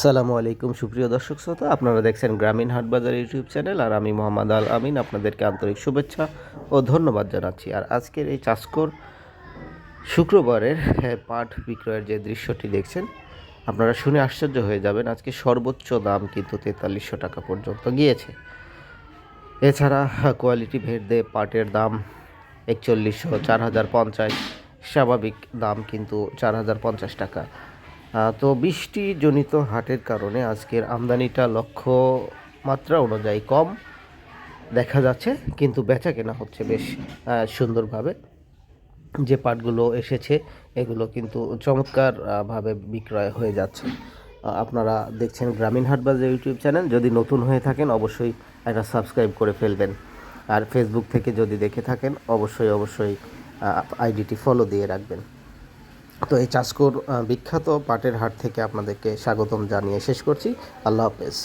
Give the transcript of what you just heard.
সালামু আলাইকুম সুপ্রিয় দর্শক শ্রোতা। আপনারা দেখছেন গ্রামীণ হাটবাজার ইউটিউব চ্যানেল আর আমি মোহাম্মদ আল আমিন। আপনাদেরকে আন্তরিক শুভেচ্ছা ও ধন্যবাদ জানাচ্ছি। আর আজকের এই চাষকর শুক্রবারের হ্যাঁ, পাট বিক্রয়ের যে দৃশ্যটি দেখছেন আপনারা শুনে আশ্চর্য হয়ে যাবেন আজকে সর্বোচ্চ দাম কিন্তু তেতাল্লিশশো টাকা পর্যন্ত গিয়েছে। এছাড়া কোয়ালিটি ভেদে পাটের দাম একচল্লিশশো চার হাজার পঞ্চাশ স্বাভাবিক দাম কিন্তু চার হাজার পঞ্চাশ টাকা। তো বৃষ্টিজনিত হাটের কারণে আজকের আমদানিটা লক্ষ্য মাত্রা অনুযায়ী কম দেখা যাচ্ছে, কিন্তু বেচা কেনা হচ্ছে বেশ সুন্দরভাবে। যে পাটগুলো এসেছে, এগুলো কিন্তু চমৎকারভাবে বিক্রয় হয়ে যাচ্ছে। আপনারা দেখছেন গ্রামীণ হাট বাজার ইউটিউব চ্যানেল। যদি নতুন হয়ে থাকেন, অবশ্যই একটা সাবস্ক্রাইব করে ফেলবেন। আর ফেসবুক থেকে যদি দেখে থাকেন, অবশ্যই অবশ্যই আইডিটি ফলো দিয়ে রাখবেন। তো এই চাষকোর বিখ্যাত পাটের হাট থেকে আপনাদেরকে স্বাগতম জানিয়ে শেষ করছি। আল্লাহ হাফেজ।